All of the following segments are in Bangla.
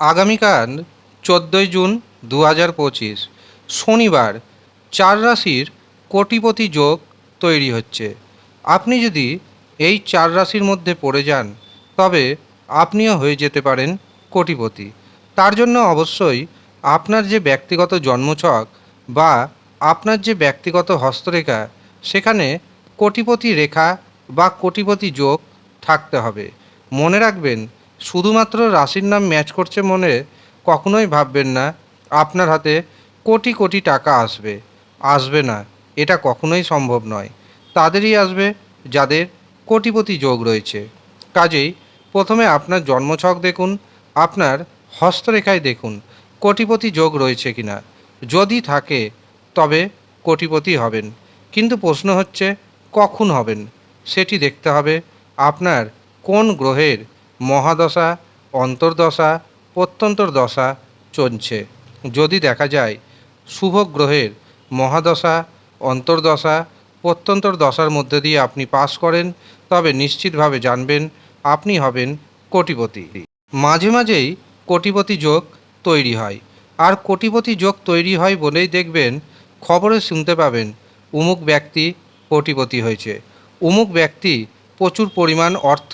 আগামীকাল চোদ্দোই জুন দু হাজার পঁচিশ, শনিবার চার রাশির কোটিপতি যোগ তৈরি হচ্ছে। আপনি যদি এই চার রাশির মধ্যে পড়ে যান, তবে আপনিও হয়ে যেতে পারেন কোটিপতি। তার জন্য অবশ্যই আপনার যে ব্যক্তিগত জন্মছক বা আপনার যে ব্যক্তিগত হস্তরেখা, সেখানে কোটিপতি রেখা বা কোটিপতি যোগ থাকতে হবে। মনে রাখবেন শুধুমাত্র রাশির নাম ম্যাচ করছে মনে কখনোই ভাববেন না, আপনার হাতে কোটি কোটি টাকা আসবে। আসবে না, এটা কখনোই সম্ভব নয়। তাদেরই আসবে যাদের কোটিপতি যোগ রয়েছে। কাজেই প্রথমে আপনার জন্মছক দেখুন, আপনার হস্তরেখায় দেখুন, কোটিপতি যোগ রয়েছে কিনা। যদি থাকে, তবে কোটিপতি হবেন। কিন্তু প্রশ্ন হচ্ছে, কখন হবেন? সেটি দেখতে হবে আপনার কোন গ্রহের মহাদশা, অন্তর্দশা প্রত্যন্তর দশা চলছে। যদি দেখা যায়, শুভ গ্রহের মহাদশা, অন্তর্দশা প্রত্যন্তর দশার মধ্যে দিয়ে আপনি পাস করেন, তবে নিশ্চিতভাবে জানবেন আপনি হবেন কোটিপতি। মাঝে মাঝেই কোটিপতি যোগ তৈরি হয়। আর কোটিপতি যোগ তৈরি হয় বলেই দেখবেন, খবরে শুনতে পাবেন, উমুক ব্যক্তি কোটিপতি হয়েছে। উমুক ব্যক্তি প্রচুর পরিমাণ অর্থ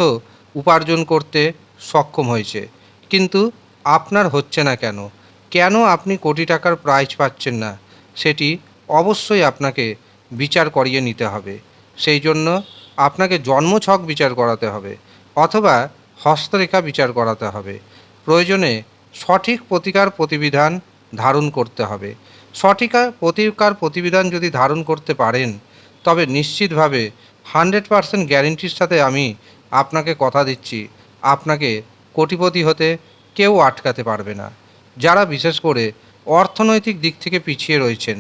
উপার্জন করতে সক্ষম হয়েছে। কিন্তু আপনার হচ্ছে না কেন? কেন আপনি কোটি টাকার প্রাইজ পাচ্ছেন না? সেটি অবশ্যই আপনাকে বিচার করিয়ে নিতে হবে। সেই জন্য আপনাকে জন্মছক বিচার করাতে হবে অথবা হস্তরেখা বিচার করাতে হবে। প্রয়োজনে সঠিক প্রতিকার প্রতিবিধান ধারণ করতে হবে। সঠিকা প্রতিকার প্রতিবিধান যদি ধারণ করতে পারেন, তবে নিশ্চিতভাবে হান্ড্রেড পারসেন্ট গ্যারেন্টির সাথে আমি আপনাকে কথা দিচ্ছি। আপনাকে কোটিপতি হতে কেউ আটকাতে পারবে না। যারা বিশেষ করে অর্থনৈতিক দিক থেকে পিছিয়ে রয়েছেন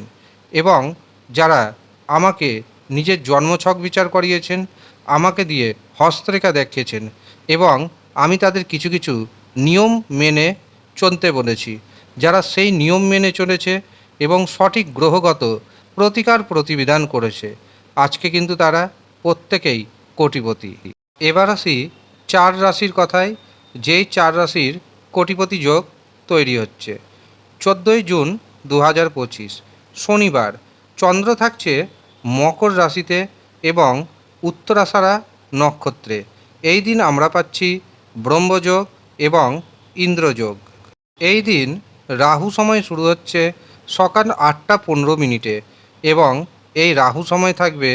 এবং যারা আমাকে নিজের জন্মছক বিচার করিয়েছেন, আমাকে দিয়ে হস্তরেখা দেখিয়েছেন এবং আমি তাদের কিছু কিছু নিয়ম মেনে চলতে বলেছি। যারা সেই নিয়ম মেনে চলেছে এবং সঠিক গ্রহগত প্রতিকার প্রতিবিধান করেছে, আজকে কিন্তু তারা প্রত্যেকেই কোটিপতি। এবার আসি চার রাশির কথায়, যেই চার রাশির কোটিপতি যোগ তৈরি হচ্ছে। চোদ্দোই জুন দু হাজার পঁচিশ, শনিবার। চন্দ্র থাকছে মকর রাশিতে এবং উত্তরাষাঢ়া নক্ষত্রে। এই দিন আমরা পাচ্ছি ব্রহ্মযোগ এবং ইন্দ্রযোগ এই দিন রাহু সময় শুরু হচ্ছে সকাল আটটা পনেরো মিনিটে এবং এই রাহু সময় থাকবে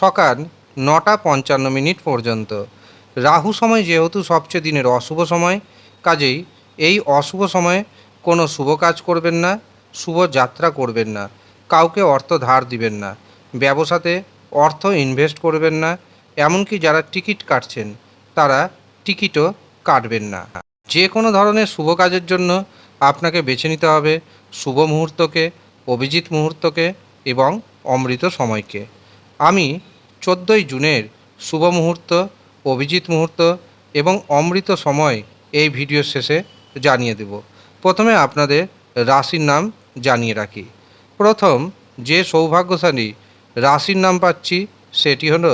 সকাল নটা পঞ্চান্ন মিনিট পর্যন্ত। রাহু সময় যেহেতু সবচেয়ে দিনের অশুভ সময়, কাজেই এই অশুভ সময়ে কোনো শুভ কাজ করবেন না, শুভ যাত্রা করবেন না, কাউকে অর্থ ধার দিবেন না, ব্যবসাতে অর্থ ইনভেস্ট করবেন না, এমনকি যারা টিকিট কাটছেন, তারা টিকিটও কাটবেন না। যে কোনো ধরনের শুভ কাজের জন্য আপনাকে বেছে নিতে হবে শুভ মুহূর্তকে, অভিজিৎ মুহূর্তকে এবং অমৃত সময়কে। আমি চোদ্দোই জুনের শুভ মুহূর্ত, অভিজিৎ মুহূর্ত এবং অমৃত সময় এই ভিডিওর শেষে জানিয়ে দেব। প্রথমে আপনাদের রাশির নাম জানিয়ে রাখি। প্রথম যে সৌভাগ্যশালী রাশির নাম পাচ্ছি সেটি হলো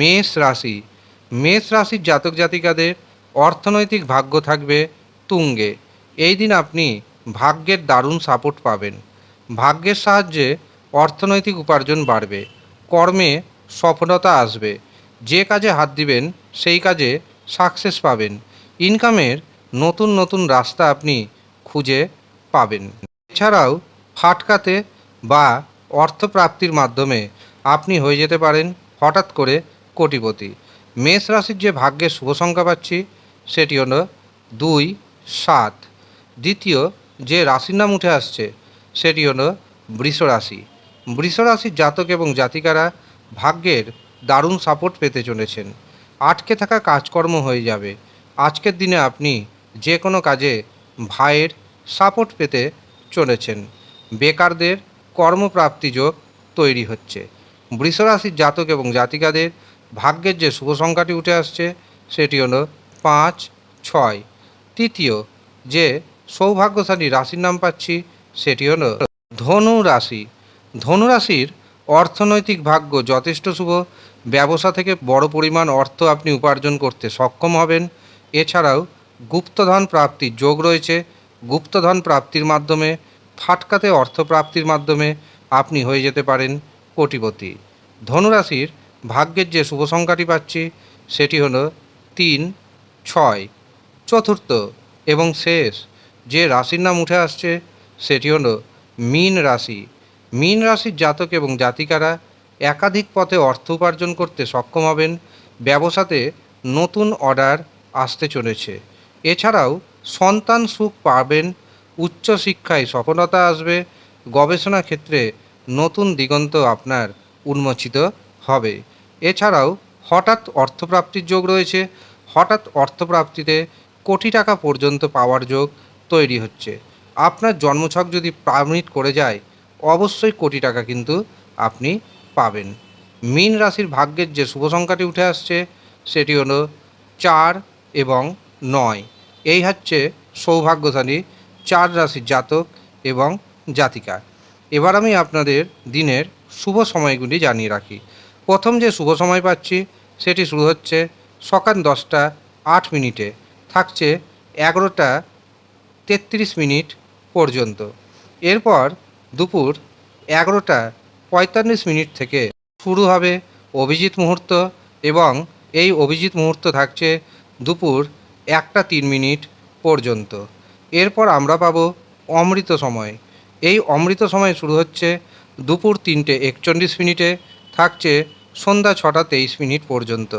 মেষ রাশি। মেষ রাশির জাতক জাতিকাদের অর্থনৈতিক ভাগ্য থাকবে তুঙ্গে। এই দিন আপনি ভাগ্যের দারুণ সাপোর্ট পাবেন। ভাগ্যের সাহায্যে অর্থনৈতিক উপার্জন বাড়বে। কর্মে সফলতা আসবে। যে কাজে হাত দিবেন, সেই কাজে সাকসেস পাবেন। ইনকামের নতুন নতুন রাস্তা আপনি খুঁজে পাবেন। এছাড়াও ফাটকাতে বা অর্থপ্রাপ্তির মাধ্যমে আপনি হয়ে যেতে পারেন হঠাৎ করে কোটিপতি। মেষ রাশির যে ভাগ্যের শুভ সংখ্যা পাচ্ছি, সেটি হল দুই, সাত। দ্বিতীয় যে রাশির নাম উঠে আসছে, সেটি হল বৃষ রাশি বৃষ রাশির জাতক এবং জাতিকারা ভাগ্যের দারুণ সাপোর্ট পেতে চলেছেন। আটকে থাকা কাজকর্ম হয়ে যাবে। আজকের দিনে আপনি যে কোনো কাজে ভাইয়ের সাপোর্ট পেতে চলেছেন। বেকারদের কর্মপ্রাপ্তি যোগ তৈরি হচ্ছে। বৃষরাশির জাতক এবং জাতিকাদের ভাগ্যের যে শুভ সংখ্যাটি উঠে আসছে, সেটি হলো পাঁচ, ছয়। তৃতীয়, যে সৌভাগ্যশালী রাশির নাম পাচ্ছি, সেটি হলো ধনু রাশি। ধনু রাশির অর্থনৈতিক ভাগ্য যথেষ্ট শুভ। ব্যবসা থেকে বড় পরিমাণ অর্থ আপনি উপার্জন করতে সক্ষম হবেন। এছাড়াও গুপ্তধন প্রাপ্তির যোগ রয়েছে। গুপ্তধন প্রাপ্তির মাধ্যমে, ফাটকাতে অর্থ প্রাপ্তির মাধ্যমে আপনি হয়ে যেতে পারেন কোটিপতি। ধনুরাশির ভাগ্যের যে শুভ সংখ্যাটি পাচ্ছি, সেটি হল তিন, ছয়, চতুর্থ এবং শেষ। যে রাশির নাম উঠে আসছে, সেটি হলো মীন রাশি। মীন রাশির জাতক এবং জাতিকারা একাধিক পথে অর্থ উপার্জন করতে সক্ষম হবেন, ব্যবসাতে নতুন অর্ডার আসতে চলেছে। এছাড়াও সন্তান সুখ পাবেন উচ্চশিক্ষায় সফলতা আসবে, গবেষণা ক্ষেত্রে নতুন দিগন্ত আপনার উন্মোচিত হবে। এছাড়াও হঠাৎ অর্থপ্রাপ্তির যোগ রয়েছে, হঠাৎ অর্থপ্রাপ্তিতে কোটি টাকা পর্যন্ত পাওয়ার যোগ তৈরি হচ্ছে। আপনার জন্মছক যদি পারমিট করে যায় অবশ্যই কোটি টাকা কিন্তু আপনি পাবেন। মীন রাশির ভাগ্যের যে শুভ সংখ্যাটি উঠে আসছে, সেটি হলো চার এবং নয়। এই হচ্ছে সৌভাগ্যশালী চার রাশির জাতক এবং জাতিকা। এবার আমি আপনাদের দিনের শুভ সময়গুলি জানিয়ে রাখি। প্রথম যে শুভ সময় পাচ্ছি, সেটি শুরু হচ্ছে সকাল দশটা আট মিনিটে। থাকছে এগারোটা তেত্রিশ মিনিট পর্যন্ত। এরপর দুপুর এগারোটা পঁয়তাল্লিশ মিনিট থেকে শুরু হবে অভিজিৎ মুহূর্ত এবং এই অভিজিৎ মুহূর্ত থাকছে দুপুর একটা তিন মিনিট পর্যন্ত। এরপর আমরা পাবো অমৃত সময়। এই অমৃত সময় শুরু হচ্ছে দুপুর তিনটে একচল্লিশ মিনিটে, থাকছে সন্ধ্যা ছটা তেইশ মিনিট পর্যন্ত।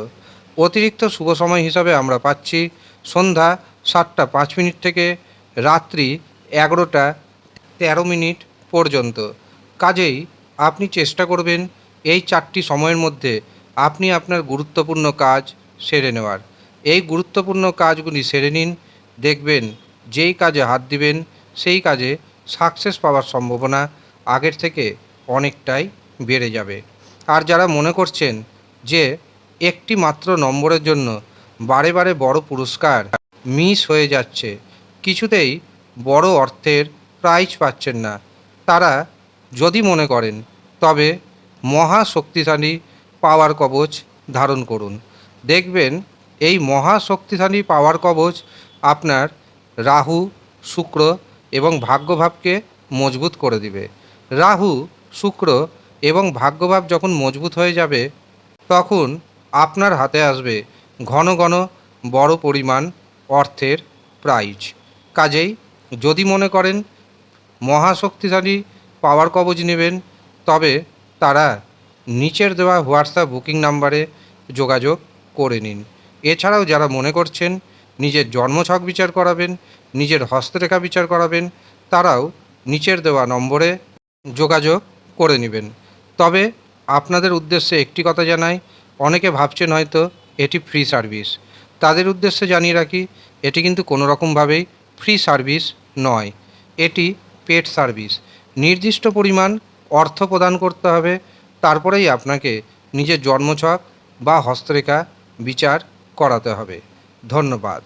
অতিরিক্ত শুভ সময় হিসাবে আমরা পাচ্ছি সন্ধ্যা সাতটা পাঁচ মিনিট থেকে, রাত্রি এগারোটা তেরো মিনিট পর্যন্ত। কাজেই আপনি চেষ্টা করবেন এই চারটি সময়ের মধ্যে আপনি আপনার গুরুত্বপূর্ণ কাজ সেরে নেওয়ার। এই গুরুত্বপূর্ণ কাজগুলি সেরে নিন, দেখবেন যেই কাজে হাত দিবেন সেই কাজে সাকসেস পাওয়ার সম্ভাবনা আগের থেকে অনেকটাই বেড়ে যাবে। আর যারা মনে করছেন যে একটি মাত্র নম্বরের জন্য বারে বারে বড় পুরস্কার মিস হয়ে যাচ্ছে, কিছুতেই বড় অর্থের প্রাইজ পাচ্ছেন না। তারা যদি মনে করেন, তবে মহা শক্তিশালী পাওয়ার কবচ ধারণ করুন। দেখবেন, এই মহা শক্তিশালী পাওয়ার কবচ আপনার রাহু, শুক্র এবং ভাগ্যভাবকে মজবুত করে দিবে। রাহু, শুক্র এবং ভাগ্যভাব যখন মজবুত হয়ে যাবে, তখন আপনার হাতে আসবে ঘন ঘন বড় পরিমাণ অর্থের প্রাইজ কাজেই যদি মনে করেন মহাশক্তিশালী পাওয়ার কবচ নেবেন। তবে তারা নিচের দেওয়া হোয়াটসঅ্যাপ বুকিং নাম্বারে যোগাযোগ করে নিন। এছাড়াও যারা মনে করছেন নিজের জন্মছক বিচার করাবেন, নিজের হস্তরেখা বিচার করাবেন, তারাও নিচের দেওয়া নম্বরে যোগাযোগ করে নেবেন। তবে আপনাদের উদ্দেশ্যে একটি কথা জানাই, অনেকে ভাবছেন হয়তো এটি ফ্রি সার্ভিস তাদের উদ্দেশ্যে জানিয়ে রাখি, এটি কিন্তু কোনো রকমভাবেই ফ্রি সার্ভিস নয়। এটি পেড সার্ভিস। নির্দিষ্ট পরিমাণ অর্থ প্রদান করতে হবে। তারপরেই আপনাকে নিজের জন্মছক বা হস্তরেখা বিচার করাতে হবে। ধন্যবাদ।